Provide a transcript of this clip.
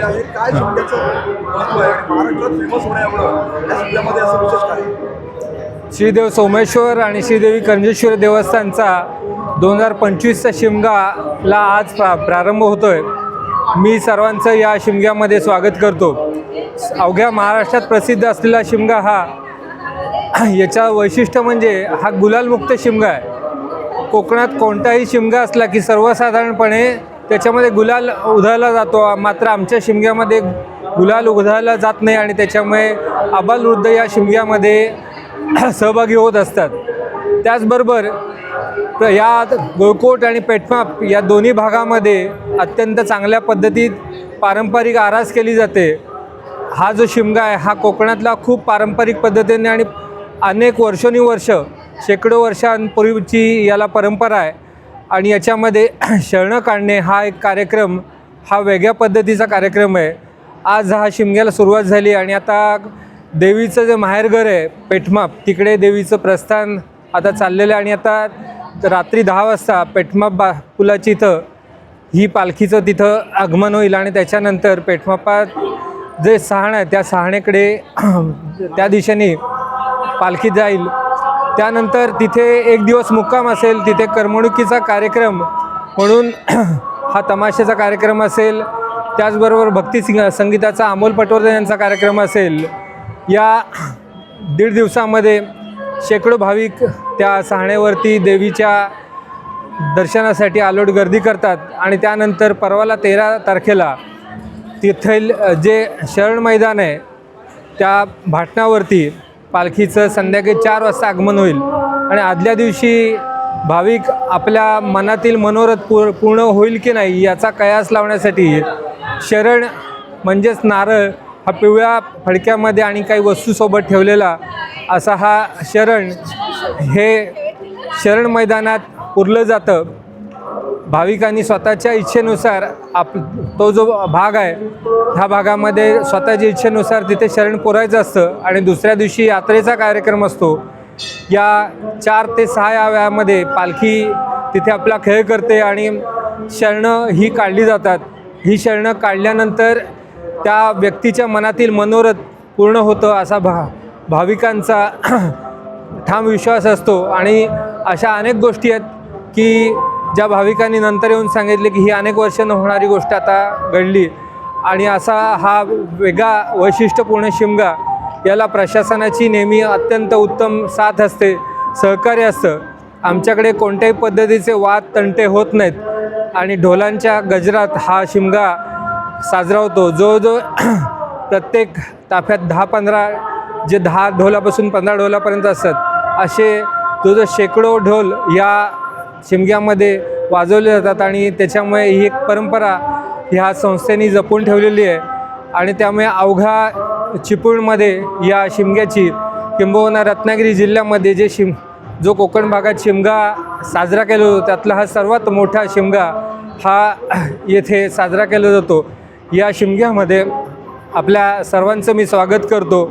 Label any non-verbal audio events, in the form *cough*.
सुरुवात आहे. काय सुट्ट्याचं महत्त्व आहे. आणि महाराष्ट्रात फेमस होण्यामुळं या असं विशेष काय? श्रीदेव सोमेश्वर आणि श्रीदेवी कंजेश्वर देवस्थानचा दोन हजार पंचवीसचा शिमगाला आज प्रा प्रारंभ होतो आहे मी सर्वांचं या शिमग्यामध्ये स्वागत करतो. अवघ्या महाराष्ट्रात प्रसिद्ध असलेला शिमगा हा याचा वैशिष्ट्य म्हणजे हा गुलालमुक्त शिमगा आहे. कोकणात कोणताही शिमगा असला की सर्वसाधारणपणे त्याच्यामध्ये गुलाल उधळला जातो. मात्र आमच्या शिमग्यामध्ये गुलाल उधळला जात नाही आणि त्याच्यामुळे आबालवृद्ध या शिमग्यामध्ये *clears throat* सहभागी होत असतात. त्याचबरोबर या गोळकोट आणि पेटमाप या दोन्ही भागामध्ये अत्यंत चांगल्या पद्धतीत पारंपरिक आरास केली जाते. हा जो शिमगा आहे हा कोकणातला खूप पारंपरिक पद्धतीने आणि अनेक वर्षोनिवर्ष शेकडो वर्षांपूर्वीची याला परंपरा आहे. आणि याच्यामध्ये *clears throat* शरणं काढणे हा एक कार्यक्रम हा वेगळ्या पद्धतीचा कार्यक्रम आहे. आज हा शिमग्याला सुरुवात झाली आणि आता देवीचं जे माहेरघर आहे पेठमाप तिकडे देवीचं प्रस्थान आता चाललेलं आहे. आणि आता रात्री दहा वाजता पेठमाप बा पुलाची इथं ही पालखीचं तिथं आगमन होईल आणि त्याच्यानंतर पेठमापात जे सहाण आहे त्या सहाणेकडे *clears throat* त्या दिशेने पालखी जाईल. त्यानंतर तिथे एक दिवस मुक्काम असेल तिथे करमणुकीचा कार्यक्रम म्हणून *clears throat* हा तमाशाचा कार्यक्रम असेल. त्याचबरोबर भक्ती सिंग संगीताचा अमोल पटवर्धन यांचा कार्यक्रम असेल. या *clears throat* दीड दिवसामध्ये शेकडो भाविक त्या सहाण्यावरती देवीच्या दर्शनासाठी आलोट गर्दी करतात आणि त्यानंतर परवाला तेरा तारखेला तिथील जे शरण मैदान आहे त्या भाटणावरती पालखीचं संध्याकाळी चार वाजता आगमन होईल. आणि आदल्या दिवशी भाविक आपल्या मनातील मनोरथ पूर पूर्ण होईल की नाही याचा कयास लावण्यासाठी शरण म्हणजेच नारळ हा पिवळ्या फडक्यामध्ये आणि काही वस्तूसोबत ठेवलेला असा हा शरण हे शरण मैदानात पुरलं जातं. भाविकांनी स्वतःच्या इच्छेनुसार आप तो जो भाग आहे ह्या भागामध्ये स्वतःच्या इच्छेनुसार तिथे शरण पुरायचं असतं आणि दुसऱ्या दिवशी यात्रेचा कार्यक्रम असतो. या चार ते सहा या वेळामध्ये पालखी तिथे आपला खेळ करते आणि शरणं ही काढली जातात. ही शरणं काढल्यानंतर त्या व्यक्तीच्या मनातील मनोरथ पूर्ण होतं असा भा भाविकांचा *clears throat* ठाम विश्वास असतो. आणि अशा अनेक गोष्टी आहेत की ज्या भाविकांनी नंतर येऊन सांगितले की ही अनेक वर्ष न होणारी गोष्ट आता घडली. आणि असा हा वेगळा वैशिष्ट्यपूर्ण शिमगा याला प्रशासनाची नेहमी अत्यंत उत्तम साथ असते सहकार्य असतं. आमच्याकडे कोणत्याही पद्धतीचे वाद तंटे होत नाहीत. आणि ढोलांच्या गजरात हा शिमगा साजरा होतो. जो जो *clears throat* प्रत्येक ताफ्यात दहा पंधरा जे दहा ढोलापासून पंधरा ढोलापर्यंत असतात. असे जो जो शेकडो ढोल या शिमग्यामध्ये वाजवले जातात आणि त्याच्यामुळे ही एक परंपरा ह्या संस्थेने जपून ठेवलेली आहे. आणि त्यामुळे अवघा चिपळूणमध्ये या शिमग्याची किंबहुना रत्नागिरी जिल्ह्यामध्ये जे शिम जो कोकण भागात शिमगा साजरा केला जातो त्यातला हा सर्वात मोठा शिमगा हा *clears throat* येथे साजरा केला जातो. या शिमग्यामध्ये आपल्या सर्वांचं मी स्वागत करतो.